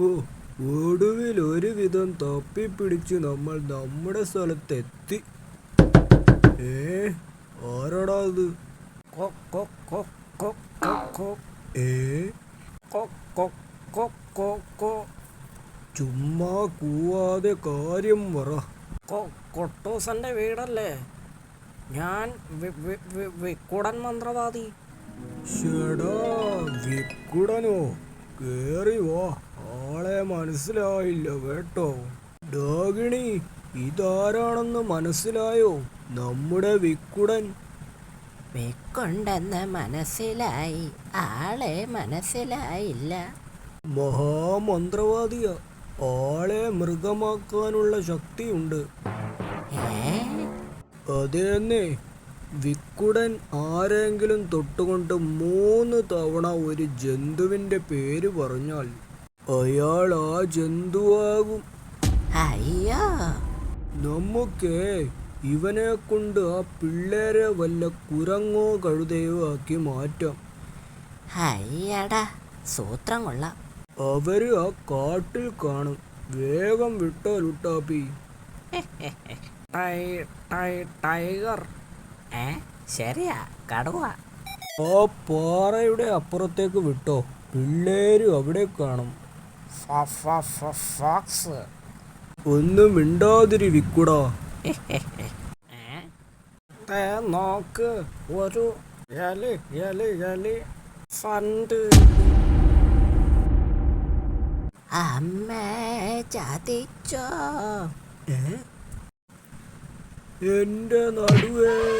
ഓ ഒടുവിൽ ഒരുവിധം തപ്പിപ്പിടിച്ച് നമ്മൾ നമ്മുടെ സ്ഥലത്തെത്തി. ഏ ആരാടാ അത്? ഏ ചുമ്മാ കൂവാതെ കാര്യം പറ. കൊട്ടോസന്റെ വീടല്ലേ? ഞാൻ വിക്കുടൻ മന്ത്രവാദി. ഷടാ വിക്കുടനോ? കേറി വാ. ആളെ മനസ്സിലായില്ല കേട്ടോ. ഡാഗിണി ഇതാരാണെന്ന് മനസ്സിലായോ? നമ്മുടെ വിക്കുടൻ. വിക്കുണ്ടെന്ന് മനസ്സിലായി. ആളെ മനസ്സിലായില്ല. മഹാമന്ത്രവാദിയ. ആളെ മൃഗമാക്കാനുള്ള ശക്തിയുണ്ട്. അതേന്നെ. വിക്കുടൻ ആരെങ്കിലും തൊട്ടുകൊണ്ട് മൂന്ന് തവണ ഒരു ജന്തുവിന്റെ പേര് പറഞ്ഞാൽ അയാൾ ആ ജന്തുവാകും. അയ്യോ. നമുക്ക് ഇവനെ കൊണ്ട് ആ പിള്ളേരെ വല്ല കുരങ്ങോ കഴുതയോ ആക്കി മാറ്റാം. അയ്യടാ സൂത്രം കൊള്ളാം. അവർ ആ കാട്ടിൽ കാണും. വേഗം വിട്ടോ ലുട്ടാപ്പി ടൈഗർ. ഏ ശരിയാ കടുവ. ആ പാറയുടെ അപ്പുറത്തേക്ക് വിട്ടോ. പിള്ളേര് അവിടെ കാണും. ഫോക്സ്. ഒന്നും മിണ്ടാതിരി വിക്കുടാ. ഏ? ദേ നോക്ക്. ഒരു എലി എലി എലി. ഫണ്ട് അമ്മേ ചതിച്ചോ. എന്റെ നടുവേ.